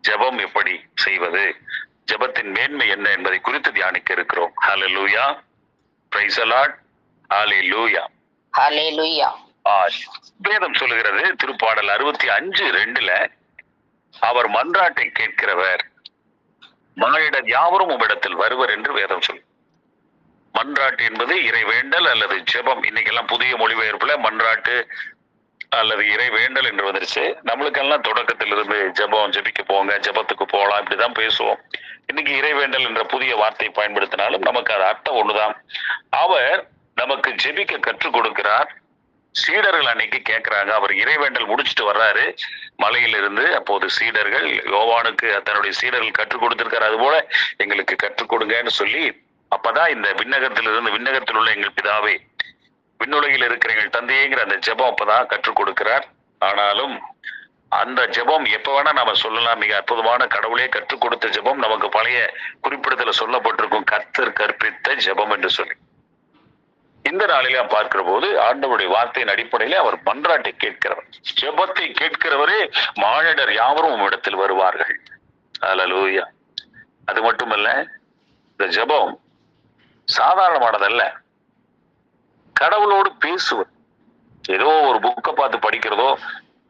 ஜெபம் எப்படி செய்வது? ஜெபத்தின் மேன்மை என்ன என்பதை குறித்து தியானிக்க இருக்கிறோம். பிரைஸ் அலாட் வேதம் சொல்லுகிறது திருப்பாடல் அறுபத்தி அஞ்சு ரெண்டுல அவர் மன்றாட்டை கேட்கிறவர் மகளிடர் யாவரும் உம்மிடத்தில் வருவர் என்று வேதம் சொல்லு மன்றாட்டு என்பது இறை வேண்டல் அல்லது ஜெபம். இன்னைக்கெல்லாம் புதிய மொழிபெயர்ப்புல மன்றாட்டு அல்லது இறை வேண்டல் என்று வந்துருச்சு. நம்மளுக்கெல்லாம் தொடக்கத்தில் இருந்து ஜெபம் ஜெபிக்க போங்க ஜெபத்துக்கு போகலாம் இப்படிதான் பேசுவோம். இன்னைக்கு இறை வேண்டல் என்ற புதிய வார்த்தையை பயன்படுத்தினாலும் நமக்கு அது அர்த்தம் ஒண்ணுதான். அவர் நமக்கு ஜெபிக்க கற்றுக் கொடுக்கிறார். சீடர்கள் அன்னைக்கு கேட்கிறாங்க அவர் இறைவேண்டல் முடிச்சுட்டு வர்றாரு. மலையிலிருந்து அப்போது சீடர்கள் யோவானுக்கு தன்னுடைய சீடர்கள் கற்றுக் கொடுத்திருக்காரு. அது போல எங்களுக்கு கற்றுக் கொடுங்கன்னு சொல்லி அப்பதான் இந்த விண்ணகத்திலிருந்து விண்ணகத்தில் உள்ள எங்கள் பிதாவே விண்ணுலகில் இருக்கிற எங்கள் தந்தையேங்கிற அந்த ஜெபம் அப்பதான் கற்றுக் கொடுக்கிறார். ஆனாலும் அந்த ஜெபம் எப்ப வேணா நாம சொல்லலாம். மிக அற்புதமான கடவுளே கற்றுக் கொடுத்த ஜெபம் நமக்கு பழைய குறிப்பிடத்துல சொல்லப்பட்டிருக்கும் கர்த்தர் கற்பித்த ஜெபம் என்று சொல்லி. இந்த நாளிலே பார்க்கிற போது ஆண்டவருடைய வார்த்தையின் அடிப்படையில அவர் மன்றாட்டை கேட்கிறவர். ஜெபத்தை கேட்கிறவரே மானிடர் யாவரும் உம்மிடத்தில் வருவார்கள். அலலூயா அது மட்டுமல்ல இந்த ஜெபம் சாதாரணமானதல்ல. கடவுளோடு பேசுவது. ஏதோ ஒரு புக்கை பார்த்து படிக்கிறதோ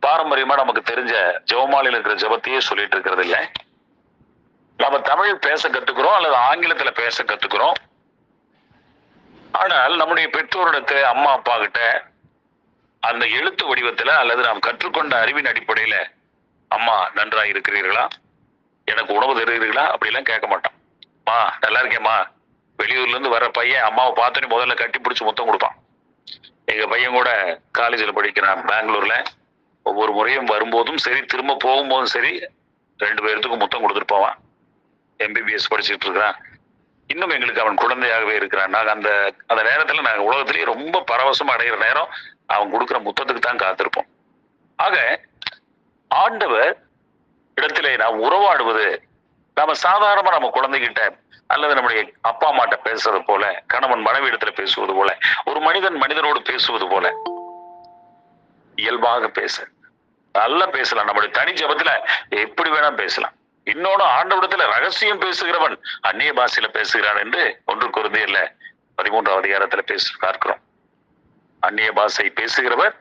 பாரம்பரியமா நமக்கு தெரிஞ்ச ஜெபமாலையில் இருக்கிற ஜெபத்தையே சொல்லிட்டு இருக்கிறது இல்லை. நம்ம தமிழ் பேச கத்துக்கிறோம் அல்லது ஆங்கிலத்துல பேச கத்துக்கிறோம். ஆனால் நம்முடைய பெற்றோரிடத்துல அம்மா அப்பா கிட்ட அந்த எழுத்து வடிவத்துல அல்லது நாம் கற்றுக்கொண்ட அறிவின் அடிப்படையில அம்மா நன்றா இருக்கிறீர்களா? எனக்கு உணவு தருகிறீர்களா? அப்படிலாம் கேட்க மாட்டோம். அம்மா நல்லா இருக்கேம்மா. வெளியூர்ல இருந்து வர பையன் அம்மாவை பார்த்தோன்னே முதல்ல கட்டி பிடிச்சி முத்தம் கொடுப்பான். எங்க பையன் கூட காலேஜில் படிக்கிறான் பெங்களூர்ல. ஒவ்வொரு முறையும் வரும்போதும் சரி திரும்ப போகும்போதும் சரி ரெண்டு பேர்த்துக்கும் முத்தம் கொடுத்துட்டு போவான். எம்பிபிஎஸ் படிச்சுட்டு இருக்கிறான். இன்னும் எங்களுக்கு அவன் குழந்தையாகவே இருக்கிறான். நாங்கள் அந்த அந்த நேரத்தில் நாங்கள் உலகத்திலேயே ரொம்ப பரவசமாக அடைகிற நேரம் அவன் கொடுக்குற முத்தத்துக்கு தான் காத்திருப்போம். ஆக ஆண்டவர் இடத்திலே நாம் உறவாடுவது நாம சாதாரணமா நம்ம குழந்தைகிட்ட அல்லது நம்முடைய அப்பா அம்மாட்ட பேசுறது போல கணவன் மனைவி இடத்துல பேசுவது போல ஒரு மனிதன் மனிதனோடு பேசுவது போல இயல்பாக பேச. நல்லா பேசலாம். நம்முடைய தனி ஜபத்துல எப்படி வேணா பேசலாம். இன்னொன்னு ஆண்டவிடத்துல ரகசியம் பேசுகிறவன் அந்நிய பாஷையில பேசுகிறான் என்று ஒன்று குருந்தியர்ல பதிமூன்றாவது அதிகாரத்துல பேசி பார்க்கிறோம். அந்நிய பாஷை பேசுகிறவர்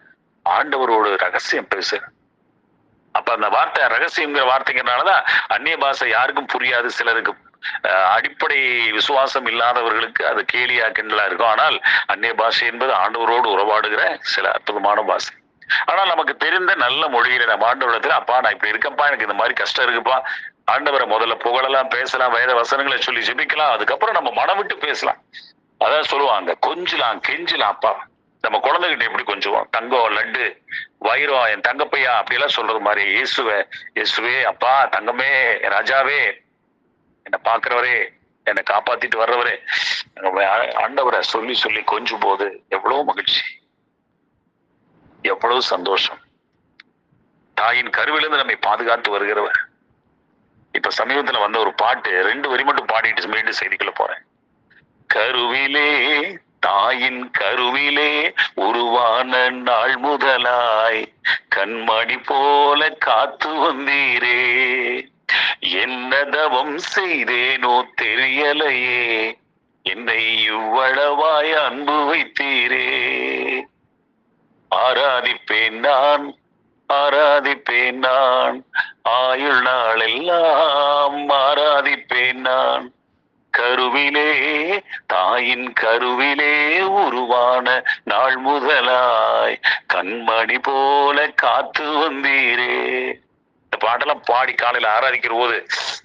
ஆண்டவரோடு ரகசியம் பேசு. அப்ப அந்த வார்த்தை ரகசியங்கிற வார்த்தைங்கிறனாலதான் அந்நிய பாஷை யாருக்கும் புரியாது சிலருக்கு அடிப்படை விசுவாசம் இல்லாதவர்களுக்கு அது கேலியா கிண்டலா இருக்கும். ஆனால் அந்நிய பாஷை என்பது ஆண்டவரோடு உறவாடுகிற சில அற்புதமான பாஷை. ஆனால் நமக்கு தெரிந்த நல்ல மொழியில நம்ம ஆண்டவரத்துல அப்பா நான் இப்படி இருக்கப்பா எனக்கு இந்த மாதிரி கஷ்டம் இருக்குப்பா. ஆண்டவரை முதல்ல புகழலாம் பேசலாம் வேத வசனங்களை சொல்லி ஜெபிக்கலாம். அதுக்கப்புறம் நம்ம மனம் விட்டு பேசலாம். அதான் சொல்லுவாங்க கொஞ்சலாம் கெஞ்சலாம் அப்பா. நம்ம குழந்தைகிட்ட எப்படி கொஞ்சுவோம்? தங்கம் லட்டு வைரம் என் தங்கப்பையா? அப்படியெல்லாம் சொல்றது மாதிரி இயேசுவே இயேசுவே அப்பா தங்கமே ராஜாவே என்னை பாக்குறவரே என்னை காப்பாத்திட்டு வர்றவரே ஆண்டவரை சொல்லி சொல்லி கொஞ்சும் போது எவ்வளவு மகிழ்ச்சி. எவ்வளவு சந்தோஷம். தாயின் கருவிலிருந்து நம்மை பாதுகாத்து வருகிறவர். இப்ப சமீபத்துல வந்த ஒரு பாட்டு ரெண்டு வரி மட்டும் பாடிட்டு மீண்டும் செய்திக்குள்ள போறேன். கருவிலே தாயின் கருவிலே உருவான நாள் முதலாய் கண்மணி போல காத்து வந்தீரே. என்ன தவம் செய்தேனோ தெரியலையே என்னை இவ்வளவாய் அன்பு வைத்தீரே. ஆராதிப்பேன் நான் ஆராதிப்பேன் நான் ஆயுள் நாளெல்லாம் ஆராதிப்பேன் நான். கருவிலே தாயின் கருவிலே உருவான நாள் முதலாய் கண்மணி போல காத்து வந்தீரே. இந்த பாட்டெல்லாம் பாடி காலையில ஆராதிக்கிற போது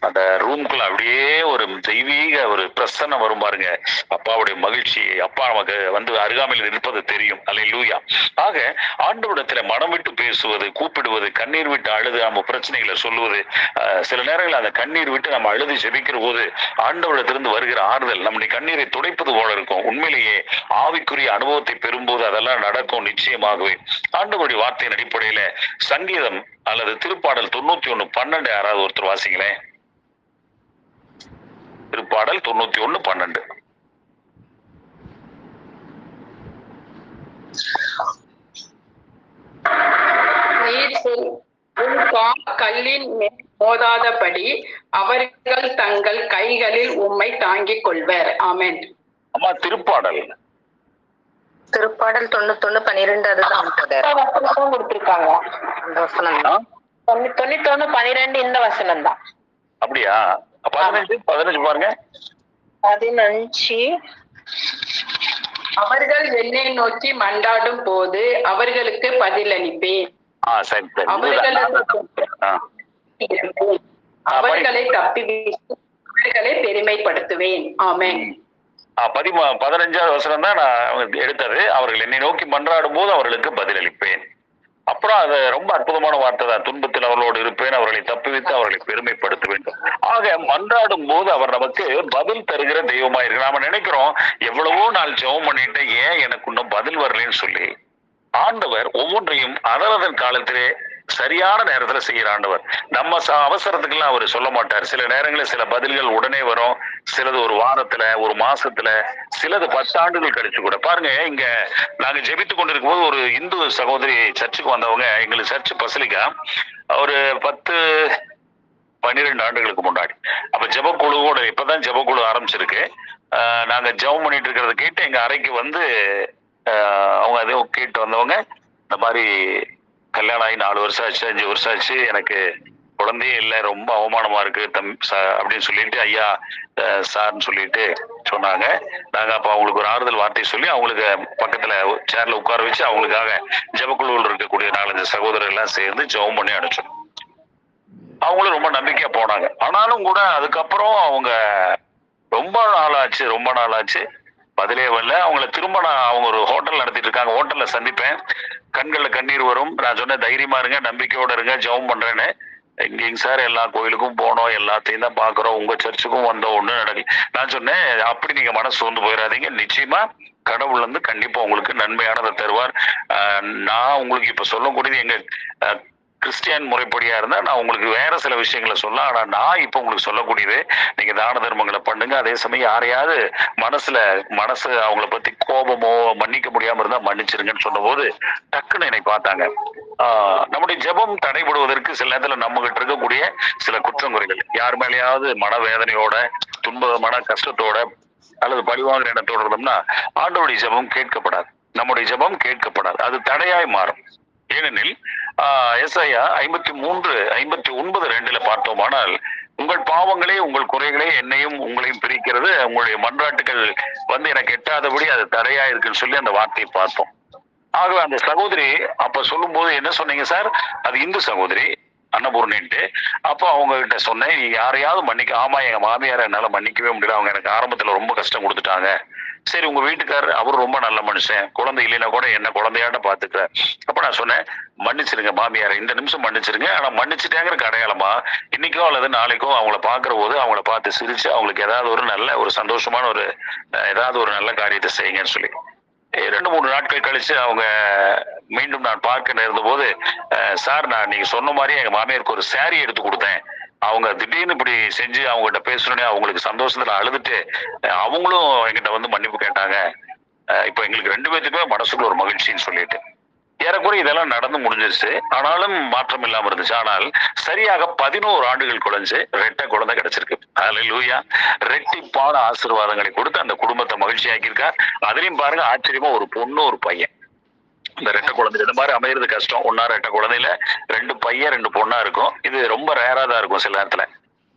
அந்த ரூம்குள்ள அப்படியே ஒரு தெய்வீக ஒரு பிரசன்னம் வரும் பாருங்க. அப்பாவுடைய மகிழ்ச்சி அப்பா நமக்கு வந்து அருகாமையில் இருப்பது தெரியும். அல்ல லூயா ஆக ஆண்டவிடத்துல மனம் விட்டு பேசுவது கூப்பிடுவது கண்ணீர் விட்டு அழுது நம்ம பிரச்சனைகளை சொல்லுவது சில நேரங்களில் அந்த கண்ணீர் விட்டு நம்ம அழுது செபிக்கிற போது ஆண்டவிடத்திலிருந்து வருகிற ஆறுதல் நம்முடைய கண்ணீரை துடைப்பது போல இருக்கும். உண்மையிலேயே ஆவிக்குரிய அனுபவத்தை பெறும்போது அதெல்லாம் நடக்கும் நிச்சயமாகவே. ஆண்டவருடைய வார்த்தையின் அடிப்படையில சங்கீதம் அல்லது திருப்பாடல் தொண்ணூத்தி ஒண்ணு பன்னெண்டு யாராவது ஒருத்தர் வாசிங்களேன். திருப்பாடல் தொண்ணூத்தி ஒண்ணு பன்னெண்டு. கல்லின் மேல் மோதாதபடி அவர்கள் தங்கள் கைகளில் உம்மை தாங்கிக் கொள்வர். ஆமென். அம்மா திருப்பாடல். திருப்பாடல் தொண்ணூத்தொன்னு பனிரெண்டு அதுதான் கொடுத்திருக்காங்க. அந்த வசனம் ஆ? தொண்ணூ- தொண்ணூத்தொன்னு பனிரெண்டு இந்த வசனம் தான் அப்படியா பதினஞ்சு பதினஞ்சு பாருங்க. பதினஞ்சு. அவர்கள் என்னை நோக்கி மண்டாடும் போது அவர்களுக்கு பதிலளிப்பேன். ஆ சரி சரி. அவர்களுக்கு ஆ, அவர்களை தப்பி அவர்களை பெருமைப்படுத்துவேன். ஆமென். ஆ, பதிமூ பதினஞ்சாவது வசனம் தான் நான் எடுத்தது. அவர்கள் என்னை நோக்கி மன்றாடும் போது அவர்களுக்கு பதிலளிப்பேன். அப்புறம் அது ரொம்ப அற்புதமான வார்த்தை தான். துன்பத்தில் அவர்களோடு இருப்பேன் அவர்களை தப்புவித்து அவர்களை பெருமைப்படுத்த வேண்டும். ஆக மன்றாடும் போது அவர் நமக்கு பதில் தருகிற தெய்வமா இருக்கு. நாம நினைக்கிறோம் எவ்வளவோ நாள் ஜெபம் பண்ணிட்டு ஏன் எனக்கு இன்னும் பதில் வரலன்னு சொல்லி ஆண்டவர் ஒவ்வொன்றையும் அதனதன் காலத்திலே சரியான நேரத்துல செய்யற ஆண்டவர். நம்ம அவசரத்துக்கெல்லாம் அவர் சொல்ல மாட்டார். சில நேரங்களில் சில பதில்கள் உடனே வரும். சிலது ஒரு வாரத்துல ஒரு மாசத்துல சிலது பத்து ஆண்டுகள் கழிச்சு கூட. பாருங்க இங்க நாங்க ஜெபித்து கொண்டிருக்கும் போது ஒரு இந்து சகோதரி சர்ச்சுக்கு வந்தவங்க எங்களுக்கு சர்ச்சு பசலிக்கா. ஒரு பத்து பன்னிரெண்டு ஆண்டுகளுக்கு முன்னாடி. அப்ப ஜெபக்குழுவோட இப்பதான் ஜெபக்குழு ஆரம்பிச்சிருக்கு. நாங்க ஜெபம் பண்ணிட்டு இருக்கிறத கேட்டு எங்க அறைக்கு வந்து அவங்க அதே கேட்டு வந்தவங்க இந்த மாதிரி கல்யாணம் ஆகி நாலு வருஷம் ஆச்சு அஞ்சு வருஷம் ஆச்சு. எனக்கு குழந்தையே இல்லை ரொம்ப அவமானமா இருக்கு தம் அப்படின்னு சொல்லிட்டு ஐயா சார்னு சொல்லிட்டு சொன்னாங்க. நாங்க அப்ப அவங்களுக்கு ஒரு ஆறுதல் வார்த்தை சொல்லி அவங்களுக்கு பக்கத்துல சேர்ல உட்கார வச்சு அவங்களுக்காக ஜபக்குழுவில் இருக்கக்கூடிய நாலஞ்சு சகோதரர்கள் எல்லாம் சேர்ந்து ஜெபம் பண்ணி அனுப்பிச்சோம். அவங்களும் ரொம்ப நம்பிக்கையா போனாங்க. ஆனாலும் கூட அதுக்கப்புறம் அவங்க ரொம்ப நாள் ஆச்சு ரொம்ப நாள் ஆச்சு பதிலே வரல. அவங்கள திரும்ப நான் அவங்க ஒரு ஹோட்டல் நடத்திட்டு இருக்காங்க. ஹோட்டல்ல சந்திப்பேன். கண்களில் கண்ணீர் வரும். நான் சொன்னேன் தைரியமா இருங்க நம்பிக்கையோட இருங்க ஜெபம் பண்றேன்னு. இங்கேங்க சார்? எல்லா கோயிலுக்கும் போனோம். எல்லாத்தையும் தான் பாக்குறோம் உங்க சர்ச்சுக்கும் வந்தோம். ஒன்றும் நடக்கல. நான் சொன்னேன் அப்படி நீங்க மனசு வந்து போயிடாதீங்க நிச்சயமா கடவுள் வந்து கண்டிப்பா உங்களுக்கு நன்மையானதை தருவார். நான் உங்களுக்கு இப்ப சொல்லக்கூடியது எங்க கிறிஸ்டியன் முறைப்படியா இருந்தா நான் உங்களுக்கு வேற சில விஷயங்களை சொல்ல ஆனா நான் இப்ப உங்களுக்கு சொல்லக்கூடியது நீங்க தான தர்மங்களை பண்ணுங்க. அதே சமயம் யாரையாவது மனசுல மனசு அவங்கள பத்தி கோபமோ மன்னிக்க முடியாம இருந்தா மன்னிச்சிருங்கன்னு சொன்னபோது டக்குன்னு என்னை பார்த்தாங்க. ஆஹ் நம்முடைய ஜெபம் தடைபடுவதற்கு சில நேரத்துல நம்ம கிட்ட இருக்கக்கூடிய சில குற்றங்குறைகள். யார் மேலேயாவது மனவேதனையோட துன்ப மன கஷ்டத்தோட அல்லது பழிவாங்கிற எண்ணத்தோட இருந்தோம்னா ஆண்டோடைய ஜெபம் கேட்கப்படாது. நம்முடைய ஜெபம் கேட்கப்படாது. அது தடையாய் மாறும். ஏனெனில் எஸ்ஐயா ஐம்பத்தி மூன்று ஐம்பத்தி ஒன்பது ரெண்டுல பார்த்தோமானால் உங்கள் பாவங்களே உங்கள் குறைகளே என்னையும் உங்களையும் பிரிக்கிறது. உங்களுடைய மன்றாட்டுகள் வந்து எனக்கு எட்டாதபடி அது தடையா இருக்குன்னு சொல்லி அந்த வார்த்தையை பார்த்தோம். ஆகவே அந்த சகோதரி அப்ப சொல்லும் போது என்ன சொன்னீங்க சார்? அது இந்து சகோதரி அன்னபூர்ணின்ட்டு. அப்போ அவங்க கிட்ட சொன்னேன் நீ யாரையாவது மன்னிக்க ஆமா எங்க மாமியாரை என்னால மன்னிக்கவே முடியல. அவங்க எனக்கு ஆரம்பத்துல ரொம்ப கஷ்டம் கொடுத்துட்டாங்க. சரி உங்க வீட்டுக்காரர் அவர் ரொம்ப நல்ல மனுஷன். குழந்தை இல்லைன்னா கூட என்ன குழந்தையாட்ட பாத்துக்கிற அப்ப நான் சொன்னேன் மன்னிச்சிருங்க மாமியார் இந்த நிமிஷம் மன்னிச்சிருங்க. ஆனா மன்னிச்சிட்டேங்கிற அடையாளமா இன்னைக்கோ அல்லது நாளைக்கோ அவங்கள பாக்குற போது அவங்கள பார்த்து சிரிச்சு அவங்களுக்கு ஏதாவது ஒரு நல்ல ஒரு சந்தோஷமான ஒரு ஏதாவது ஒரு நல்ல காரியத்தை செய்யுங்கன்னு சொல்லி. ரெண்டு மூணு நாட்கள் கழிச்சு அவங்க மீண்டும் நான் பார்க்க நேர்ந்த போது சார் நான் நீங்க சொன்ன மாதிரி எங்க மாமியாருக்கு ஒரு சாரி எடுத்து கொடுத்தேன். அவங்க திடீர்னு இப்படி செஞ்சு அவங்ககிட்ட பேசணுன்னே அவங்களுக்கு சந்தோஷத்துல அழுதுட்டு அவங்களும் என்கிட்ட வந்து மன்னிப்பு கேட்டாங்க. இப்போ எங்களுக்கு ரெண்டு பேத்துக்குமே மனசுக்குள்ள ஒரு மகிழ்ச்சின்னு சொல்லிட்டு. ஏறக்குறைய இதெல்லாம் நடந்து முடிஞ்சிருச்சு. ஆனாலும் மாற்றம் இல்லாம இருந்துச்சு. ஆனால் சரியாக பதினோரு ஆண்டுகள் குழஞ்சு ரெட்டை குழந்தை கிடைச்சிருக்கு. அதுல லூயா ரெட்டிப்பான ஆசீர்வாதங்களை கொடுத்து அந்த குடும்பத்தை மகிழ்ச்சியாக்கியிருக்கார். அதுலயும் பாருங்க ஆச்சரியமா ஒரு பொண்ணு ஒரு பையன். இந்த ரெட்டை குழந்தை இந்த மாதிரி அமையிறது கஷ்டம். ஒன்னா ரெட்டை குழந்தையில ரெண்டு பையன் ரெண்டு பொண்ணா இருக்கும். இது ரொம்ப ரேரா தான் இருக்கும் சில நேரத்துல.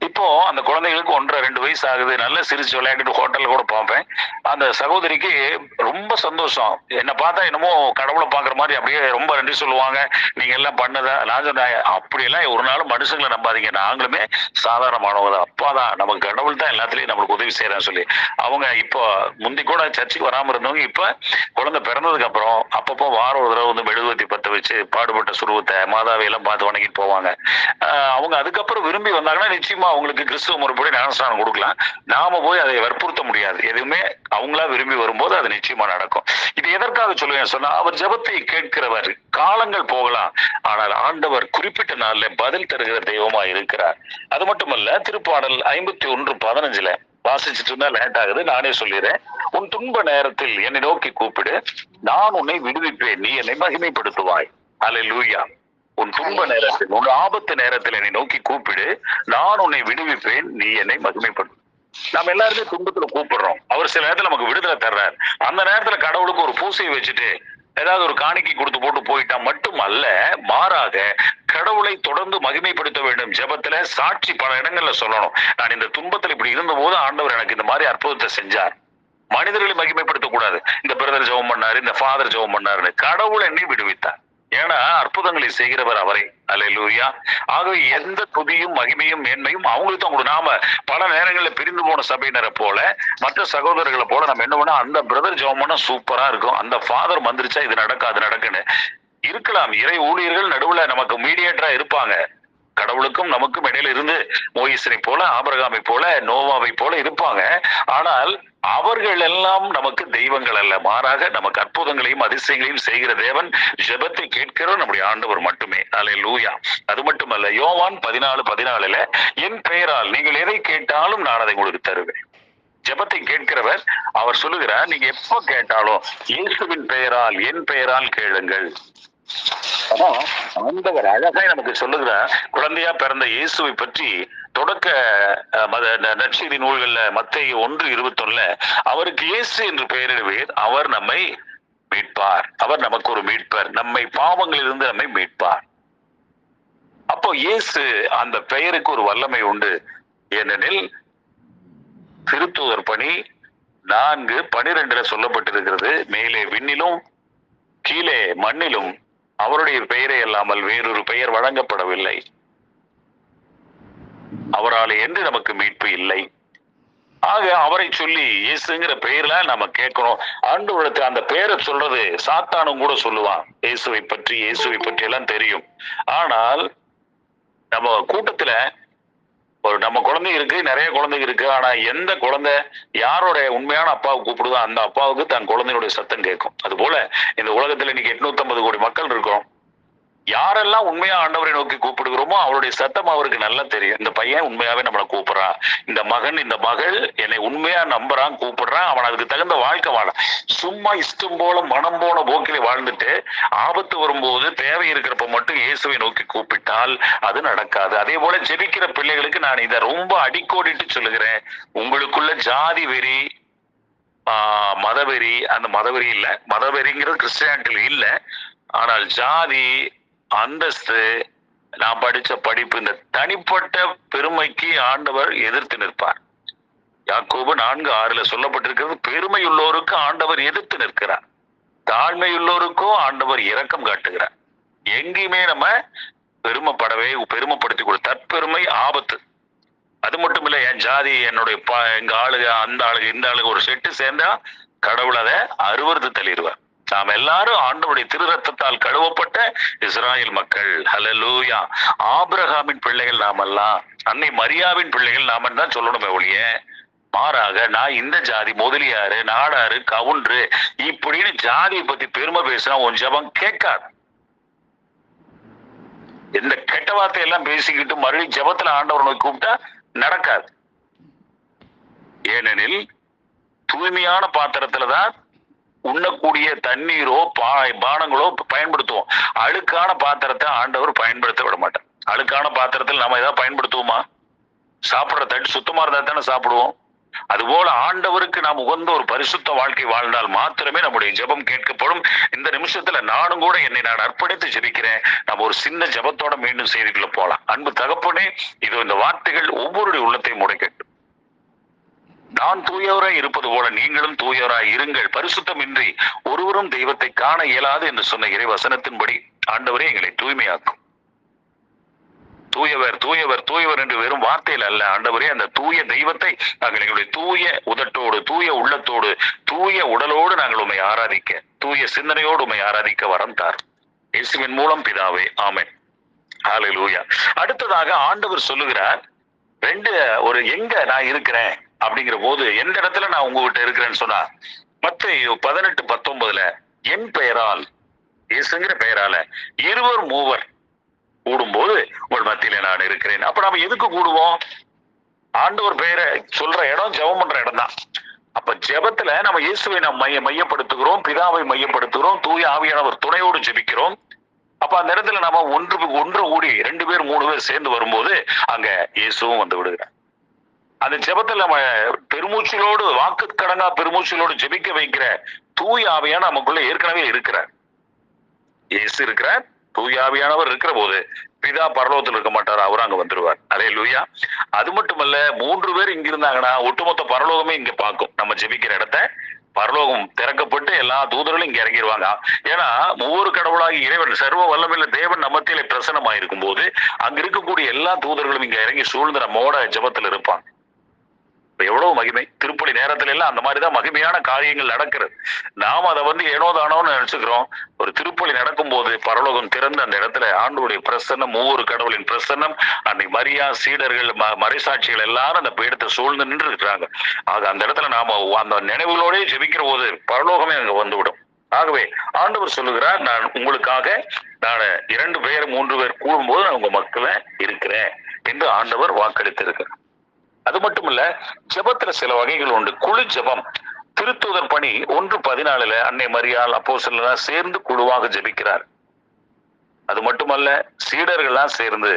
இப்போ அந்த குழந்தைகளுக்கு ஒன்றரை ரெண்டு வயசு ஆகுது நல்லா சிரிச்சு விளையாடிட்டு ஹோட்டல்ல கூட பார்ப்பேன். அந்த சகோதரிக்கு ரொம்ப சந்தோஷம். என்னை பார்த்தா என்னமோ கடவுளை பார்க்குற மாதிரி அப்படியே ரொம்ப நன்றி சொல்லுவாங்க. நீங்க எல்லாம் பண்ணதா? நான் சொன்னேன் அப்படியெல்லாம் ஒரு நாள் மனுஷங்களை நம்பாதீங்க. நாங்களுமே சாதாரணமானவங்க தான். அப்பா தான். நமக்கு கடவுள் தான் எல்லாத்துலயும் நம்மளுக்கு உதவி செய்யறான்னு சொல்லி. அவங்க இப்போ முந்தி கூட சர்ச்சுக்கு வராமல் இருந்தவங்க இப்போ குழந்தை பிறந்ததுக்கு அப்புறம் அப்பப்போ வாரம் ஒரு தடவை வந்து மெழுகுவத்தி பற்ற வச்சு பாடுபட்ட சுருவத்தை மாதாவை எல்லாம் பார்த்து வணங்கிட்டு போவாங்க. அவங்க அதுக்கப்புறம் விரும்பி வந்தாங்கன்னா நிச்சயமா அவங்களுக்கு கிறிஸ்துவ முறைப்படி ஞானஸ்தானம் கொடுக்கலாம். நாம போய் அதை வற்புறுத்த முடியாது. எதுவுமே அவங்களா விரும்பி வரும்போது அது நிச்சயமா நடக்கும். இது எதற்காக சொல்லுவேன் சொன்னா அவர் ஜபத்தை கேட்கிறவர் காலங்கள் போகலாம். ஆனால் ஆண்டவர் குறிப்பிட்ட நாள்ல பதில் தருகிற தெய்வமா இருக்கிறார். அது மட்டுமல்ல திருப்பாடல் ஐம்பத்தி ஒன்று பதினஞ்சுல வாசிச்சுட்டு இருந்தா லேட் ஆகுது. நானே சொல்லிடுறேன். உன் துன்ப நேரத்தில் என்னை நோக்கி கூப்பிடு. நான் உன்னை விடுவிப்பேன். நீ என்னை மகிமைப்படுத்துவாய். அலை லூயா உன் துன்ப நேரத்தில் உன் ஆபத்து நேரத்தில் என்னை நோக்கி கூப்பிடு. நான் உன்னை விடுவிப்பேன். நீ என்னை மகிமைப்படும் நம்ம எல்லாருமே துன்பத்துல கூப்பிடுறோம். அவர் சில நேரத்துல நமக்கு விடுதலை தர்றார். அந்த நேரத்துல கடவுளுக்கு ஒரு பூசையை வச்சுட்டு ஏதாவது ஒரு காணிக்கை கொடுத்து போட்டு போயிட்டா மட்டும் அல்ல மாறாக கடவுளை தொடர்ந்து மகிமைப்படுத்த வேண்டும். ஜெபத்துல சாட்சி பல இடங்கள்ல சொல்லணும். நான் இந்த துன்பத்துல இப்படி இருந்த போது ஆண்டவர் எனக்கு இந்த மாதிரி அற்புதத்தை செஞ்சார். மனிதர்களை மகிமைப்படுத்த கூடாது இந்த பிரதர் ஜெபம் பண்ணாரு இந்த ஃபாதர் ஜெபம் பண்ணாருன்னு கடவுள் என்னை விடுவித்தார். ஏன்னா அற்புதங்களை செய்கிறவர் அவரே. அலையலூயா ஆகவே எந்த துதியும் மகிமையும் மேன்மையும் அவங்களுக்கு தான் கொடு நாம பல நேரங்களில் பிரிந்து போன சபையினரை போல மற்ற சகோதரர்களை போல நம்ம என்ன பண்ணா அந்த பிரதர் ஜோமனா சூப்பரா இருக்கும். அந்த ஃபாதர் மந்திரிச்சா இது நடக்கும் அது நடக்குன்னு. இருக்கலாம். இறை ஊழியர்கள் நடுவுல நமக்கு மீடியேட்டரா இருப்பாங்க. கடவுளுக்கும் நமக்கும் இடையில இருந்து மோயிசனை போல ஆபரகாமை போல நோவாவை போல இருப்பாங்க. ஆனால் அவர்கள் எல்லாம் நமக்கு தெய்வங்கள் அல்ல. மாறாக நமக்கு அற்புதங்களையும் அதிசயங்களையும் செய்கிற தேவன் ஜெபத்தை கேட்கிறோம் நம்முடைய ஆண்டவர் மட்டுமே. அலை லூயா அது மட்டுமல்ல யோவான் பதினாலு பதினாலுல என் பெயரால் நீங்கள் எதை கேட்டாலும் நான் அதை உங்களுக்கு தருவேன். ஜெபத்தை கேட்கிறவர் அவர் சொல்லுகிறார் நீங்க எப்ப கேட்டாலும் இயேசுவின் பெயரால் என் பெயரால் கேளுங்கள். ஆனா ஆண்டவர் அழகாய் நமக்கு சொல்லுகிறார் குழந்தையா பிறந்த இயேசுவை பற்றி தொடக்க மத நற்செய்தி நூல்கள்ல மத்திய ஒன்று இருபத்தொன்னுல அவருக்கு இயேசு என்று பெயரிடுவேன் அவர் நம்மை மீட்பார். அவர் நமக்கு ஒரு மீட்பர். நம்மை பாவங்களிலிருந்து நம்மை மீட்பார். அப்போ இயேசு அந்த பெயருக்கு ஒரு வல்லமை உண்டு. ஏனெனில் திருத்துவர் பணி நான்கு பனிரெண்டுல சொல்லப்பட்டிருக்கிறது. மேலே விண்ணிலும் கீழே மண்ணிலும். அவருடைய பெயரை அல்லாமல் வேறொரு பெயர் வழங்கப்படவில்லை. அவரால் என்று நமக்கு மீட்பு இல்லை. ஆக அவரை சொல்லி இயேசுங்கிற பெயர்ல நம்ம கேட்கணும் ஆண்டவரத்து அந்த பெயரை சொல்றது சாத்தானும் கூட சொல்லுவான். இயேசுவை பற்றி இயேசுவை பற்றி எல்லாம் தெரியும். ஆனால் நம்ம கூட்டத்துல ஒரு நம்ம குழந்தை இருக்கு நிறைய குழந்தைங்க இருக்கு. ஆனா எந்த குழந்தை யாரோட உண்மையான அப்பாவை கூப்பிடுதோ அந்த அப்பாவுக்கு தன் குழந்தையுடைய சத்தம் கேட்கும். அது போல இந்த உலகத்துல இன்னைக்கு 850 கோடி மக்கள் இருக்கோம். யாரெல்லாம் உண்மையா ஆண்டவரை நோக்கி கூப்பிடுகிறோமோ அவருடைய சத்தம் அவருக்கு நல்லா தெரியும். இந்த பையன் உண்மையாவே நம்மளை கூப்பிடுறான். இந்த மகன் இந்த மகள் என்னை உண்மையா நம்புறான் கூப்பிடுறான். அவன் அதுக்கு தகுந்த வாழ்க்கை வாழ. சும்மா இஷ்டம் போல மனம் போன போக்கிலே வாழ்ந்துட்டு ஆபத்து வரும்போது தேவை இருக்கிறப்ப மட்டும் இயேசுவை நோக்கி கூப்பிட்டால் அது நடக்காது. அதே போல ஜெபிக்கிற பிள்ளைகளுக்கு நான் இதை ரொம்ப அடிக்கோடிட்டு சொல்லுகிறேன். உங்களுக்குள்ள ஜாதி வெறி ஆஹ் மதவெறி அந்த மதவெறி இல்ல. மதவெறிங்கிறது கிறிஸ்டியானிட்டியில் இல்ல. ஆனால் ஜாதி அந்தஸ்து நான் படிச்ச படிப்பு இந்த தனிப்பட்ட பெருமைக்கு ஆண்டவர் எதிர்த்து நிற்பார். யாக்கோபு நான்கு ஆறுல சொல்லப்பட்டிருக்கிறது பெருமையுள்ளோருக்கு ஆண்டவர் எதிர்த்து நிற்கிறார். தாழ்மையுள்ளோருக்கும் ஆண்டவர் இரக்கம் காட்டுகிறார். எங்கேயுமே நம்ம பெருமைப்படவே பெருமைப்படுத்தி கொடு தற்பெருமை ஆபத்து. அது மட்டும் இல்லை என் ஜாதி என்னுடைய பா- எங்க ஆளுக அந்த ஆளுக இந்த ஆளுக ஒரு செட்டு சேர்ந்தா கடவுள் அதை அறுவருது தள்ளிடுவார். நாம் எல்லாரும் ஆண்டவருடைய திரு ரத்தத்தால் கழுவப்பட்ட இஸ்ராயல் மக்கள். ஹலலூயா ஆபிரகாமின் பிள்ளைகள் நாமெல்லாம் அன்னை மரியாவின் பிள்ளைகள் நாம தான் சொல்லணுமே ஒழிய மாறாக நான் இந்த ஜாதி முதலியாரு நாடாரு கவுன்று இப்படின்னு ஜாதியை பத்தி பெருமை பேசினா உன் ஜெபம் கேட்காது. இந்த கெட்ட வார்த்தையெல்லாம் பேசிக்கிட்டு மறுபடியும் ஜெபத்துல ஆண்டவர் நோய் கூப்பிட்டா நடக்காது. ஏனெனில் தூய்மையான பாத்திரத்துல தான் உண்ணக்கூடிய தண்ணீரோ பா பானங்களோ பயன்படுத்துவோம். அழுக்கான பாத்திரத்தை ஆண்டவர் பயன்படுத்த விட மாட்டார். அழுக்கான பாத்திரத்தில் நம்ம ஏதாவது பயன்படுத்துவோமா? சாப்பிடுற தட்டு சுத்தமா இருந்தா தானே சாப்பிடுவோம். அதுபோல ஆண்டவருக்கு நாம் உகந்த ஒரு பரிசுத்த வாழ்க்கை வாழ்ந்தால் மாத்திரமே நம்முடைய ஜெபம் கேட்கப்படும். இந்த நிமிஷத்துல நானும் கூட என்னை நான் அர்ப்பணித்து ஜபிக்கிறேன். நம்ம ஒரு சின்ன ஜெபத்தோட மீண்டும் செய்திக்குள்ள போலாம். அன்பு தகப்பனே இது இந்த வார்த்தைகள் ஒவ்வொருடைய உள்ளத்தையும் முடைக்கட்டும். நான் தூயவராய் இருப்பது போல நீங்களும் தூயவராய் இருங்கள். பரிசுத்தமின்றி ஒருவரும் தெய்வத்தை காண இயலாது என்று சொன்ன இறை வசனத்தின்படி ஆண்டவரே எங்களை தூய்மையாக்கும். தூயவர் தூயவர் தூயவர் என்று வெறும் வார்த்தையில் அல்ல. ஆண்டவரே அந்த தூய தெய்வத்தை நாங்கள் எங்களுடைய தூய உதட்டோடு தூய உள்ளத்தோடு தூய உடலோடு நாங்கள் உண்மை ஆராதிக்க தூய சிந்தனையோடு உண்மை ஆராதிக்க வரம் தார் இயேசுவின் மூலம் பிதாவே ஆமென். ஹalleluya அடுத்ததாக ஆண்டவர் சொல்லுகிறார் ரெண்டு ஒரு எங்க நான் இருக்கிறேன்? அப்படிங்கிற போது எந்த இடத்துல நான் உங்ககிட்ட இருக்கிறேன்னு சொன்னா மத்த பதினெட்டு பத்தொன்பதுல என் பெயரால் இயேசுங்கிற பெயரால இருவர் மூவர் கூடும்போது உங்கள் மத்தியில நான் இருக்கிறேன். அப்ப நாம எதுக்கு கூடுவோம்? ஆண்டவர் பெயரை சொல்ற இடம் ஜெபம் பண்ற இடம் தான் அப்ப ஜெபத்துல நம்ம இயேசுவை நாம் மைய மையப்படுத்துகிறோம் பிதாவை மையப்படுத்துகிறோம் தூய ஆவியானவர் துணையோடு ஜெபிக்கிறோம். அப்ப அந்த இடத்துல நாம ஒன்று ஒன்று கூடி ரெண்டு பேர் மூணு பேர் சேர்ந்து வரும்போது அங்க இயேசுவும் வந்து விடுகிறார். அந்த ஜெபத்துல நம்ம பெருமூச்சலோடு வாக்கு கடங்கா பெருமூச்சலோடு ஜெபிக்க வைக்கிற தூயாவியா நமக்குள்ள ஏற்கனவே இருக்கிறார். இயேசு இருக்கிறார் தூயாவியானவர் இருக்கிற போது பிதா பரலோகத்தில் இருக்க மாட்டார்? அவர் அங்க வந்துருவார். அதே லூயா அது மட்டுமல்ல மூன்று பேர் இங்க இருந்தாங்கன்னா ஒட்டுமொத்த பரலோகமே இங்க பார்க்கும். நம்ம ஜெபிக்கிற இடத்த பரலோகம் திறக்கப்பட்டு எல்லா தூதர்களும் இங்க இறங்கிடுவாங்க ஏன்னா ஒவ்வொரு கடவுளாகி இறைவன் சர்வ வல்லமையில தேவன் நம்மத்திலே பிரசனமாயிருக்கும் போது அங்க இருக்கக்கூடிய எல்லா தூதர்களும் இங்க இறங்கி சூழ்ந்த நம்மோட ஜெபத்துல இருப்பாங்க. இப்ப எவ்வளவு மகிமை? திருப்பலி நேரத்துல எல்லாம் அந்த மாதிரிதான் மகிமையான காரியங்கள் நடக்கிறது. நாம் அதை வந்து ஏனோ தானோன்னு நினைச்சுக்கிறோம். ஒரு திருப்பலி நடக்கும் போது பரலோகம் திறந்து அந்த இடத்துல ஆண்டோடைய பிரசன்னம் ஒவ்வொரு கடவுளின் பிரசன்னம் அன்னைக்கு மரியா சீடர்கள் ம- மறைசாட்சிகள் எல்லாரும் அந்த பீடத்தை சூழ்ந்து நின்று இருக்கிறாங்க. ஆக அந்த இடத்துல நாம அந்த நினைவுகளோடய ஜெபிக்கிற போது பரலோகமே அங்க வந்துவிடும். ஆகவே ஆண்டவர் சொல்லுகிறார் நான் உங்களுக்காக நான் இரண்டு பேர் மூன்று பேர் கூடும்போது நான் உங்க மக்களை இருக்கிறேன் என்று ஆண்டவர் வாக்களித்திருக்கிறார். அது மட்டும் இல்ல ஜெபத்துல சில வகைகள் உண்டு. குழு ஜெபம். திருத்தூதர் பணி ஒன்று பதினாலுல அன்னை மரியாள் அப்போ சேர்ந்து குழுவாக ஜெபிக்கிறார். அது மட்டுமல்ல சீடர்கள்லாம் சேர்ந்து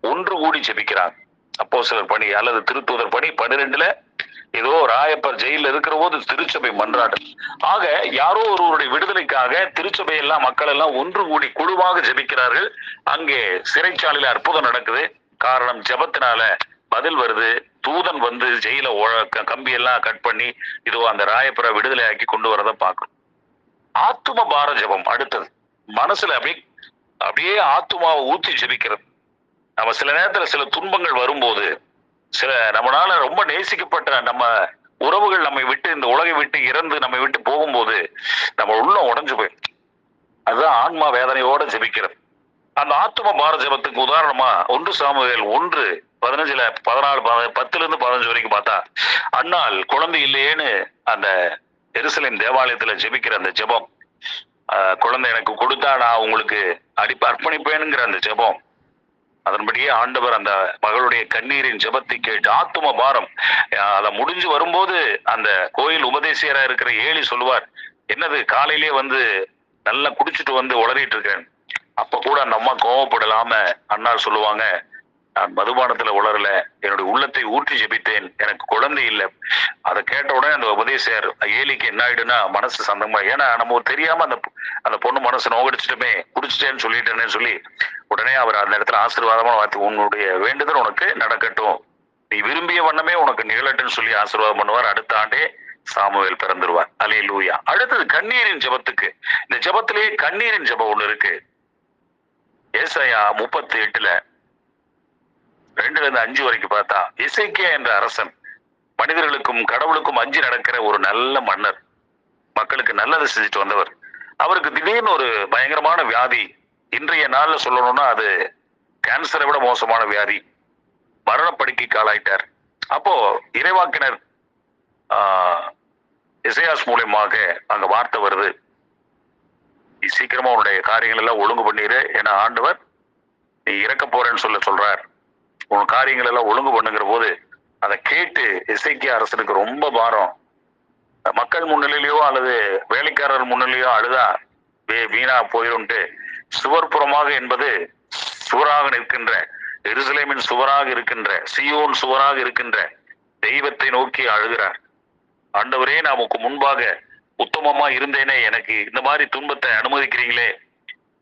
ஒன்று கூடி ஜெபிக்கிறாங்க அப்போ சிலர் பணி அல்லது திருத்தூதர் பணி பன்னிரெண்டுல ஏதோ ராயப்பர் ஜெயில இருக்கிற போது திருச்சபை மன்றாடு ஆக யாரோ ஒருவருடைய விடுதலைக்காக திருச்சபை எல்லாம் மக்கள் எல்லாம் ஒன்று கூடி குழுவாக ஜெபிக்கிறார்கள். அங்கே சிறைச்சாலையில அற்புதம் நடக்குது. காரணம் ஜெபத்தினால பதில் வருது. தூதன் வந்து ஜெயில உழ- க- கம்பி எல்லாம் கட் பண்ணி இதோ அந்த ராயப்பரை விடுதலை ஆக்கி கொண்டு வரதை பார்க்கணும். ஆத்தும பாரஜபம் அடுத்தது. மனசுல அப்படியே அப்படியே ஆத்துமாவை ஊத்தி ஜெபிக்கிறது. நம்ம சில நேரத்துல சில துன்பங்கள் வரும்போது சில நம்மளால ரொம்ப நேசிக்கப்பட்ட நம்ம உறவுகள் நம்மை விட்டு இந்த உலகை விட்டு இறந்து நம்மை விட்டு போகும்போது நம்ம உள்ளம் உடஞ்சு போயிடும் அதுதான் ஆன்மா வேதனையோட ஜெபிக்கிறது. அந்த ஆத்தும பார ஜெபத்துக்கு உதாரணமா ஒன்று சாமுவேல் ஒன்று பதினஞ்சுல பதினாலு பத்துல இருந்து பதினஞ்சு வரைக்கும் பார்த்தா அன்னால் குழந்தை இல்லையேன்னு அந்த எருசலேம் தேவாலயத்துல ஜெபிக்கிற அந்த ஜெபம் குழந்தை எனக்கு கொடுத்தா நான் உங்களுக்கு அடிப்பு அர்ப்பணிப்பேனுங்கிற அந்த ஜெபம். அதன்படியே ஆண்டவர் அந்த மகளுடைய கண்ணீரின் ஜெபத்தை கேட்டு ஆத்தும பாரம் அதை முடிஞ்சு வரும்போது அந்த கோயில் உபதேசியரா இருக்கிற ஏழி சொல்லுவார் என்னது காலையிலேயே வந்து நல்லா குடிச்சிட்டு வந்து உளறிட்டு இருக்கேன் அப்ப கூட அந்த அம்மா கோவப்படலாம அண்ணா சொல்லுவாங்க நான் மதுபானத்துல உளரல என்னுடைய உள்ளத்தை ஊற்றி ஜெபித்தேன் எனக்கு குழந்தை இல்லை. அதை கேட்ட உடனே அந்த உபதேசர் ஏலிக்கு என்ன ஆயிடுனா மனசு சந்தமா ஏன்னா நம்ம தெரியாம அந்த பொ- அந்த பொண்ணு மனசு நோகடிச்சிட்டுமே குடிச்சிட்டேன்னு சொல்லிட்டேன்னு சொல்லி உடனே அவர் அந்த இடத்துல ஆசீர்வாதமான வார்த்தை உன்னுடைய வேண்டுதல் உனக்கு நடக்கட்டும். நீ விரும்பிய வண்ணமே உனக்கு நிகழட்டும்னு சொல்லி ஆசீர்வாதம் பண்ணுவார். அடுத்த ஆண்டே சாமுவேல் பிறந்துருவார். அலே லூயா அடுத்தது கண்ணீரின் ஜெபத்துக்கு. இந்த ஜபத்திலேயே கண்ணீரின் ஜெபம் ஒண்ணு இருக்கு. ஏசாயா முப்பத்தி எட்டுல ரெண்டுல இருந்து அஞ்சு வரைக்கும் பார்த்தா இசைக்கே என்ற அரசன் மனிதர்களுக்கும் கடவுளுக்கும் அஞ்சு நடக்கிற ஒரு நல்ல மன்னர் மக்களுக்கு நல்லது செஞ்சுட்டு வந்தவர். அவருக்கு திடீர்னு ஒரு பயங்கரமான வியாதி இன்றைய நாள்ல சொல்லணும்னா அது கேன்சரை விட மோசமான வியாதி. மரணப்படுக்கைக்கு ஆளாயிட்டார். அப்போ இறைவாக்கினர் இசையாஸ் மூலியமாக அங்க வார்த்தை வருது. நீ சீக்கிரமா உன்னுடைய காரியங்கள் எல்லாம் ஒழுங்கு பண்ணிரு ஏன்னா ஆண்டவர் நீ இறக்க போறேன்னு சொல்ல சொல்றார். உன் காரியங்கள் எல்லாம் ஒழுங்கு பண்ணுங்கிற போது அதை கேட்டு இசைக்கிய அரசனுக்கு ரொம்ப பாரம். மக்கள் முன்னிலையிலயோ அல்லது வேலைக்காரர் முன்னிலையோ அழுதா வே- வீணா போயிரும்ட்டு. சுவர்புறமாக என்பது சுவராக நிற்கின்ற எருசலேமின் சுவராக இருக்கின்ற சியோன் சுவராக இருக்கின்ற தெய்வத்தை நோக்கி அழுகிறார். ஆண்டவரே நான் உமக்கு முன்பாக உத்தமமா இருந்தேனே எனக்கு இந்த மாதிரி துன்பத்தை அனுமதிக்கிறீங்களே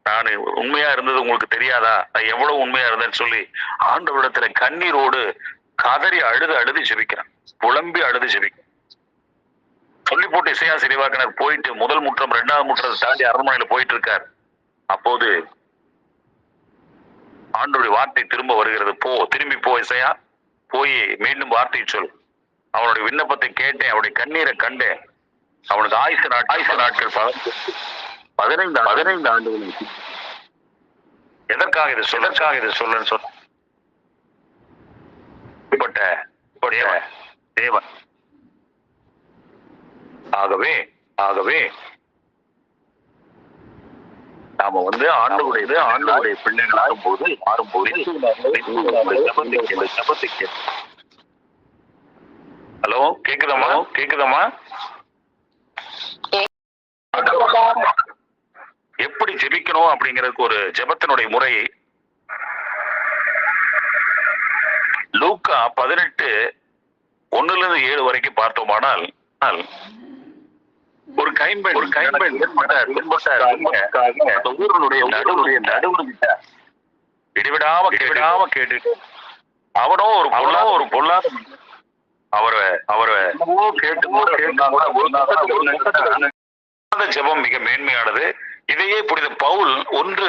நான் உண்மையா இருந்தது உங்களுக்கு தெரியாதா? நான் எவ்வளவு உண்மையா இருந்தேன்னு சொல்லி ஆண்டவரிடத்துல கண்ணீரோடு கதறி அழுது அழுது ஜெபிக்கிறான். புலம்பி அழுது ஜெபிக்கிறான். சொல்லி போட்டு இசையா சிறிவாக்கினர் போயிட்டு முதல் முற்றம் ரெண்டாவது முற்றம் தாண்டி அரண்மனையில போயிட்டு இருக்கார் அப்போது ஆண்டோடைய வார்த்தை திரும்ப வருகிறது. போ திரும்பி போ இசையா. போய் மீண்டும் வார்த்தை சொல். அவனுடைய விண்ணப்பத்தை கேட்டேன். அவனுடைய கண்ணீரை கண்டேன். அவனுக்கு ஆயுசு நாட்கள் ஆயுசு நாட்கள் பதினைந்து பதினைந்து ஆண்டுகள் எதற்காக இது எதற்காக இது சொல்லன்னு சொன்ன தேவன். ஆகவே ஆகவே நாம வந்து ஆண்டவருடைய ஆண்டவருடைய பிள்ளைகளாகும் போது மாறும்போது ஹலோ கேக்குதாம்மா? கேக்குதாம்மா? எப்ப எப்படி ஜெபிக்கணும் அப்படிங்கிறதுக்கு ஒரு ஜெபத்தினுடைய முறை. லூக்கா பதினெட்டு ஒண்ணுல இருந்து ஏழு வரைக்கும் பார்த்தோமானால் ஒரு கைம்பெண் ஒரு கைம்பெண் ஏற்பட்ட துன்பத்த அந்த ஊருடைய நடுவுடைய நடுவுகிட்ட இடைவிடாம இடைவிடாம கேட்டு. அவனோ ஒரு பொல்லா ஒரு பொல்லாத அவரை அவரை. கேட்டு அந்த ஜெபம் மிக மேன்மையானது. இதையே புனித பவுல் ஒன்று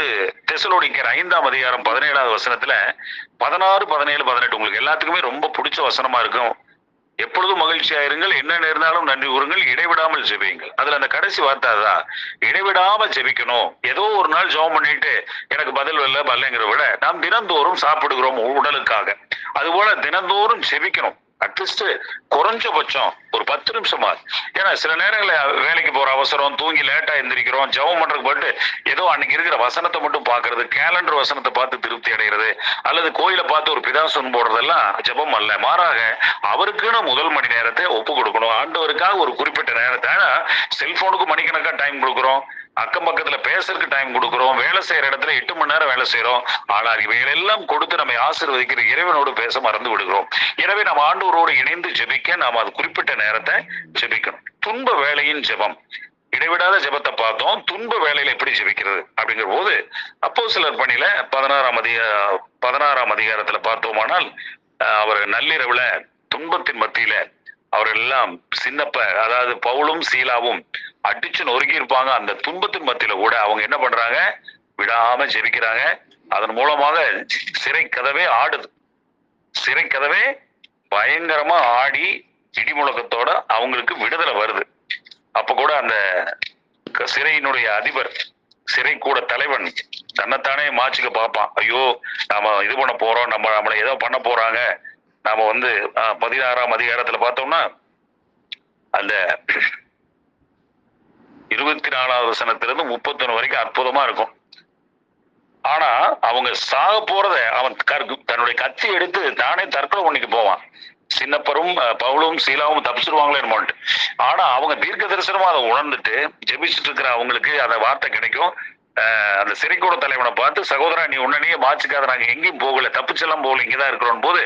தெசலோனிக்கர் ஐந்தாம் அதிகாரம் பதினேழாவது வசனத்துல பதினாறு பதினேழு பதினெட்டு உங்களுக்கு எல்லாத்துக்குமே ரொம்ப பிடிச்ச வசனமா இருக்கும். எப்பொழுதும் மகிழ்ச்சியா இருங்கள் என்ன நேர்ந்தாலும் நன்றி கூறுங்கள் இடைவிடாமல் ஜெபியுங்கள். அதுல அந்த கடைசி வார்த்தை அதான் இடைவிடாம ஜெபிக்கணும். ஏதோ ஒரு நாள் ஜெபம் பண்ணிட்டு எனக்கு பதில் வரல வரலைங்கிற விட நாம் தினந்தோறும் சாப்பிடுகிறோம் உடலுக்காக. அதுபோல தினந்தோறும் ஜெபிக்கணும். அட்லீஸ்ட் குறைஞ்சபட்சம் ஒரு பத்து நிமிஷமா. ஏன்னா சில நேரங்களில் வேலைக்கு போற அவசரம் தூங்கி லேட்டா எந்திரிக்கிறோம் ஜெபம் பண்றதுக்கு போட்டு ஏதோ அன்னைக்கு இருக்கிற வசனத்தை மட்டும் பாக்குறது கேலண்டர் வசனத்தை பார்த்து திருப்தி அடைகிறது அல்லது கோயிலை பார்த்து ஒரு பிதாசன் போடுறதெல்லாம் ஜெபம் அல்ல. மாறாக அவருக்குன்னு முதல் மணி நேரத்தை ஒப்பு கொடுக்கணும். ஆண்டவருக்காக ஒரு குறிப்பிட்ட நேரத்தை செல்போனுக்கு மணிக்கணக்கா டைம் கொடுக்குறோம். அக்கம் பக்கத்துல பேசுறதுக்கு டைம் கொடுக்குறோம். வேலை செய்யற இடத்துல எட்டு மணி நேரம் வேலை செய்யறோம் ஆனால் இவைகளெல்லாம் கொடுத்து நம்மை ஆசிர்வதிக்கிற இறைவனோடு பேச மறந்து விடுகிறோம். எனவே நம்ம ஆண்டவரோடு இணைந்து ஜெபிக்க நாம் அது குறிப்பிட்ட நேரத்தை ஜெபிக்கணும். துன்ப வேலையின் ஜெபம். இடைவிடாத ஜெபத்தை பார்த்தோம். துன்ப வேலையில எப்படி ஜெபிக்கிறது அப்படிங்கிற போது அப்போ சிலர் பணியில பதினாறாம் அதிக பதினாறாம் அதிகாரத்துல பார்த்தோமானால் அஹ், அவர் நள்ளிரவுல துன்பத்தின் மத்தியில அவரெல்லாம் சின்னப்ப அதாவது பவுலும் சீலாவும் அடிச்சு நொறுக்கி இருப்பாங்க அந்த துன்பத்தின் மத்தியில கூட அவங்க என்ன பண்றாங்க? விடாம ஜெபிக்கிறாங்க. அதன் மூலமாக சிறை கதவே ஆடுது. சிறை கதவே பயங்கரமா ஆடி இடிமுழக்கத்தோட அவங்களுக்கு விடுதலை வருது. அப்ப கூட அந்த க- சிறையினுடைய அதிபர் சிறை கூட தலைவன் தன்னைத்தானே மாச்சுக்க பார்ப்பான். ஐயோ நாம இது பண்ண போறோம். நம்ம நம்மளை ஏதோ பண்ண போறாங்க. நாம வந்து பதினாறாம் அதிகாரத்துல பார்த்தோம்னா அந்த இருபத்தி நாலாவது வசனத்திலிருந்து முப்பத்தொன்னு வரைக்கும் அற்புதமா இருக்கும். ஆனா அவங்க சாக போறத அவன் கற்கு- தன்னுடைய கத்தி எடுத்து தானே தற்கொலை பண்ணிக்கு போவான். சின்னப்பரும் பவுளும் பவுலும் சீலாவும் தப்பிச்சிருவாங்களோ என்னமோன்ட்டு. ஆனா அவங்க தீர்க்க தரிசனமா அதை உணர்ந்துட்டு ஜெபிச்சுட்டு இருக்கிற அவங்களுக்கு அந்த வார்த்தை கிடைக்கும். அந்த சிறைக்கூட தலைவனை பார்த்து சகோதரா நீ உடனே மாச்சுக்காத நாங்க எங்கேயும் போகல. தப்பிச்செல்லாம் போகல. இங்கதான் இருக்கிறோம். போது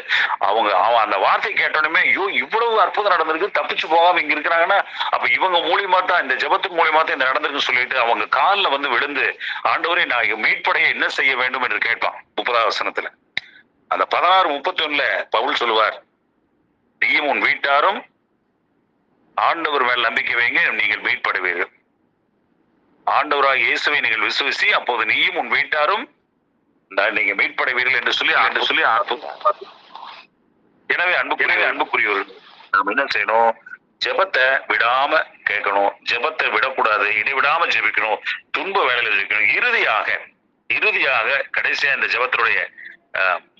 அவங்க அவன் அந்த வார்த்தை கேட்டோடனே ஐயோ இவ்வளவு அற்புதம் நடந்திருக்கு. தப்பிச்சு போகாம இங்க இருக்கிறாங்கன்னா அப்ப இவங்க மூலியமா தான் இந்த ஜபத்தின் மூலியமா தான் இந்த நடந்திருக்குன்னு சொல்லிட்டு அவங்க காலில் வந்து விழுந்து ஆண்டவரே நான் மீட்படைய என்ன செய்ய வேண்டும்? என்று கேட்பான். முப்பதாம் வசனத்துல. அந்த பதினாறு முப்பத்தி ஒண்ணுல பவுல் சொல்லுவார் நீயும் உன் வீட்டாரும் ஆண்டவர் மேல் நம்பிக்கை வைங்க நீங்கள் மீட்படுவீர்கள். ஆண்டவராக இயேசுவை நீங்கள் விசுவசி அப்போது நீயும் உன் வீட்டாரும் நீங்க மீட்படைவீர்கள் என்று சொல்லி என்று சொல்லி எனவே அன்பு எனவே அன்புக்குரியவர்கள் நாம் என்ன செய்யணும்? ஜெபத்தை விடாம கேட்கணும். ஜெபத்தை விடக்கூடாது இடைவிடாம ஜெபிக்கணும். துன்ப வேலையில ஜெபிக்கணும். இறுதியாக இறுதியாக கடைசியா இந்த ஜெபத்தினுடைய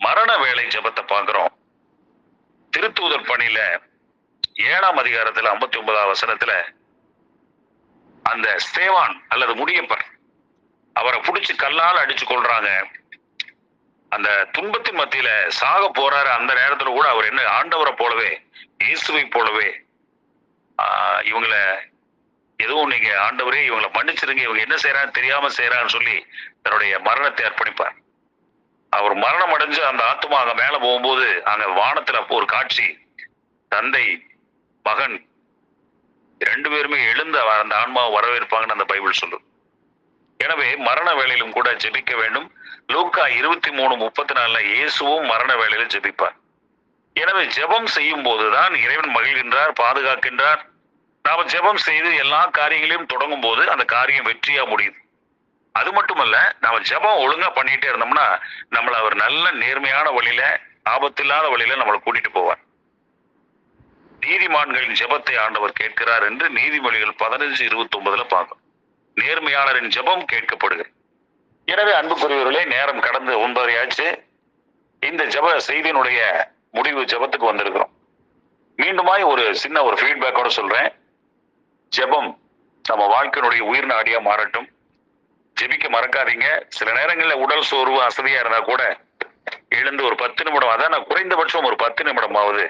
மரண வேலை ஜெபத்தை பார்க்கிறோம். திருத்தூதர் பணியில ஏழாம் அதிகாரத்துல ஐம்பத்தி ஒன்பதாம் வசனத்துல அந்த ஸ்தேவான் அல்லது முடியப்பர் அவரை பிடிச்சி கல்லால் அடிச்சு கொள்றாங்க அந்த துன்பத்தின் மத்தியில சாக போறாரு அந்த நேரத்துல கூட அவர் என்ன ஆண்டவரை போலவே இயேசுவை போலவே இவங்கள எதுவும் நீங்க ஆண்டவரே இவங்களை மன்னிச்சிருங்க இவங்க என்ன செய்யறான்னு தெரியாம செய்யறான்னு சொல்லி தன்னுடைய மரணத்தை அர்ப்பணிப்பார். அவர் மரணம் அடைஞ்சு அந்த ஆத்மா அங்க மேல போகும்போது அங்க வானத்துல ஒரு காட்சி தந்தை மகன் ரெண்டு பேருமே எழுந்து அவர் அந்த ஆன்மாவை வரவேற்பாங்கன்னு அந்த பைபிள் சொல்லுது. எனவே மரண வேலையிலும் கூட ஜெபிக்க வேண்டும். லூக்கா இருபத்தி மூணு முப்பத்தி நாலுல இயேசுவும் மரண வேலையில ஜெபிப்பார். எனவே ஜெபம் செய்யும் போதுதான் இறைவன் மகிழ்கின்றார் பாதுகாக்கின்றார். நாம ஜெபம் செய்து எல்லா காரியங்களையும் தொடங்கும் போது அந்த காரியம் வெற்றியா முடியுது. அது மட்டுமல்ல நாம ஜெபம் ஒழுங்கா பண்ணிட்டே இருந்தோம்னா நம்மளை அவர் நல்ல நேர்மையான வழியில ஆபத்தில்லாத வழியில நம்மளை கூட்டிட்டு போவார். நீதிமான்களின் ஜெபத்தை ஆண்டவர் கேட்கிறார் என்று நீதிமொழிகள் பதினஞ்சு இருபத்தி ஒன்பதுல பார்க்கும். நேர்மையாளரின் ஜெபம் கேட்கப்படுகிறது. எனவே அன்புக்குரியவர்களே நேரம் கடந்து ஒன்பதரை ஆச்சு. இந்த ஜெப செய்தியினுடைய முடிவு ஜெபத்துக்கு வந்திருக்கிறோம். மீண்டுமாய் ஒரு சின்ன ஒரு ஃபீட்பேக்கோட சொல்றேன். ஜெபம் நம்ம வாழ்க்கையினுடைய உயிர் நாடியா மாறட்டும். ஜெபிக்க மறக்காதீங்க. சில நேரங்களில் உடல் சோர்வு அசதியா இருந்தா கூட எழுந்து ஒரு பத்து நிமிடம் அதான் நான் குறைந்தபட்சம் ஒரு பத்து நிமிடமாவது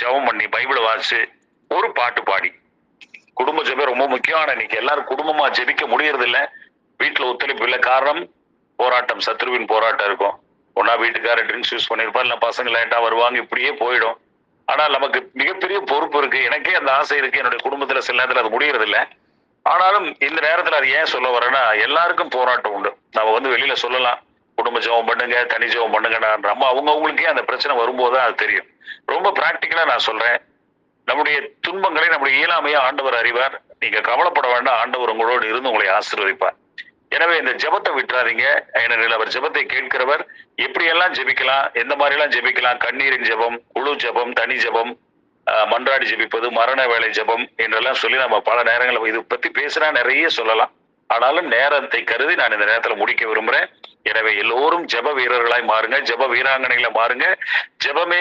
ஜெபம் பண்ணி பைபிளை வாசிச்சு ஒரு பாட்டு பாடி. குடும்ப ஜபம் ரொம்ப முக்கியமான இன்னைக்கு. எல்லாரும் குடும்பமா ஜெபிக்க முடியறது வீட்டில் வீட்டுல ஒத்துழைப்பு இல்லை. காரணம் போராட்டம் சத்ருவின் போராட்டம் இருக்கும். ஒன்னா வீட்டுக்காரர் ட்ரிங்க்ஸ் யூஸ் பண்ணியிருப்பார் இல்லை பசங்க லேட்டா வருவாங்க இப்படியே போயிடும். ஆனால் நமக்கு மிகப்பெரிய பொறுப்பு இருக்கு. எனக்கே அந்த ஆசை இருக்கு. என்னுடைய குடும்பத்துல சில நேரத்துல அது முடியறது ஆனாலும் இந்த நேரத்துல அது ஏன் சொல்ல வரேன்னா எல்லாருக்கும் போராட்டம் உண்டு. நம்ம வந்து வெளியில சொல்லலாம். குடும்ப ஜெபம் பண்ணுங்க தனி ஜெபம் பண்ணுங்க நம்ம அவங்க அவங்களுக்கே அந்த பிரச்சனை வரும்போது தான் அது தெரியும். ரொம்ப பிராக்டிக்கலா நான் சொல்றேன். நம்முடைய துன்பங்களை நம்முடைய இயலாமையை ஆண்டவர் அறிவார். நீங்க கவலைப்பட வேண்டாம். ஆண்டவர் உங்களோடு இருந்து உங்களை ஆசீர்வதிப்பார். எனவே இந்த ஜெபத்தை விட்டுறாதீங்க. ஏனெனில் அவர் ஜெபத்தை கேட்கிறவர் எப்படியெல்லாம் ஜெபிக்கலாம் எந்த மாதிரிலாம் ஜெபிக்கலாம் கண்ணீரின் ஜெபம் குழு ஜெபம் தனி ஜெபம் மன்றாடி ஜெபிப்பது மரண வேலை ஜெபம் என்றெல்லாம் சொல்லி நம்ம பல நேரங்களில் இது பத்தி பேசினா நிறைய சொல்லலாம். ஆனாலும் நேரத்தை கருதி நான் இந்த நேரத்துல முடிக்க விரும்புறேன். எனவே எல்லோரும் ஜெப வீரர்களாய் மாறுங்க ஜெப வீராங்கனைகளை மாறுங்க. ஜெபமே